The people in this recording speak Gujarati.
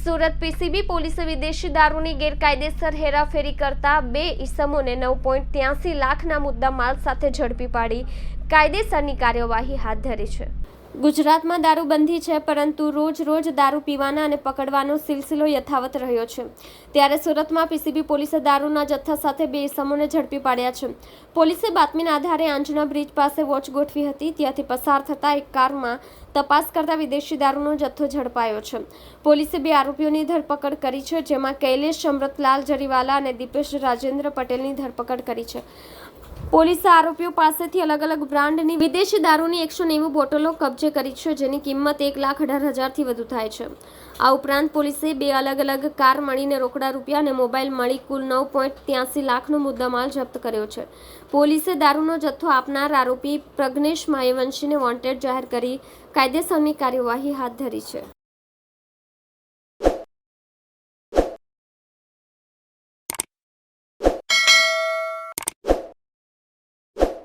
સુરત પીસીબી પોલીસે વિદેશી દારૂની ગેરકાયદેસર હેરાફેરી કરતા બે ઈસમોને નવ પોઈન્ટ ત્યાસી લાખના મુદ્દા માલ સાથે ઝડપી પાડી કાયદેસરની કાર્યવાહી હાથ ધરી છે. ગુજરાતમાં દારૂબંધી છે, પરંતુ રોજ રોજ દારૂ પીવાના અને પકડવાનો સિલસિલો યથાવત રહ્યો છે. ત્યારે સુરતમાં પીસીબી પોલીસે દારૂના જથ્થા સાથે બે ઇસમોને ઝડપી પાડ્યા છે. પોલીસે બાતમીના આધારે આંજણા બ્રિજ પાસે વોચ ગોઠવી હતી, ત્યાંથી પસાર થતા એક કારમાં તપાસ કરતા વિદેશી દારૂનો જથ્થો ઝડપાયો છે. પોલીસે બે આરોપીઓની ધરપકડ કરી છે, જેમાં કૈલેશ અમૃતલાલ જરીવાલા અને દીપેશ રાજેન્દ્ર પટેલની ધરપકડ કરી છે. પોલીસે આરોપીઓ પાસેથી અલગ અલગ બ્રાન્ડની વિદેશી દારૂની એકસો નેવું બોટલો કબજે કરી છે, જેની કિંમત એક લાખ અઢાર હજારથી વધુ થાય છે. આ ઉપરાંત પોલીસે બે અલગ અલગ કાર મળીને રોકડા રૂપિયા અને મોબાઈલ મળી કુલ નવ પોઈન્ટ ત્યાસી લાખનો મુદ્દામાલ જપ્ત કર્યો છે. પોલીસે દારૂનો જથ્થો આપનાર આરોપી પ્રજ્ઞેશ માયવંશીને વોન્ટેડ જાહેર કરી કાયદેસરની કાર્યવાહી હાથ ધરી છે.